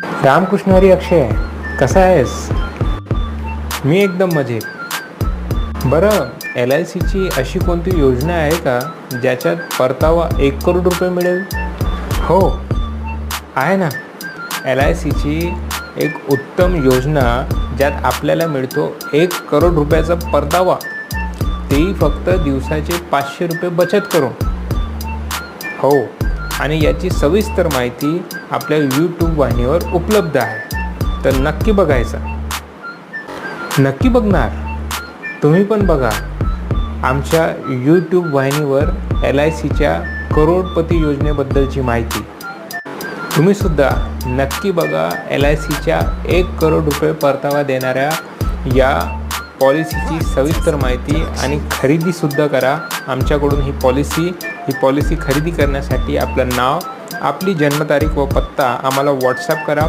रामकृष्ण हरी अक्षय कसा आहेस? मी एकदम मजेत. बरं एल आय सीची अशी कोणती योजना आहे का ज्याच्यात परतावा एक करोड रुपये मिळेल? हो आहे ना. एल आय सीची एक उत्तम योजना ज्यात आपल्याला मिळतो एक करोड रुपयाचा परतावा. तेही फक्त दिवसाचे पाचशे रुपये बचत करून. हो आणि याची सविस्तर माहिती आपल्या यूट्यूब वाहिनीवर उपलब्ध आहे. तर नक्की बघायचा. नक्की बघणार. तुम्ही पण बघा. आमच्या यूट्यूब वाहिनीवर एल आय सीच्या करोडपती योजनेबद्दलची माहिती. तुम्ही सुद्धा नक्की बघा एल आय सीच्या एक करोड रुपये परतावा देणाऱ्या या पॉलिसीची सविस्तर माहिती आणि खरेदीसुद्धा करा. आमच्याकडून ही पॉलिसी ही पॉलिसी खरेदी करण्यासाठी आपलं नाव आपली जन्मतारीख व पत्ता आम्हाला व्हॉट्सअप करा.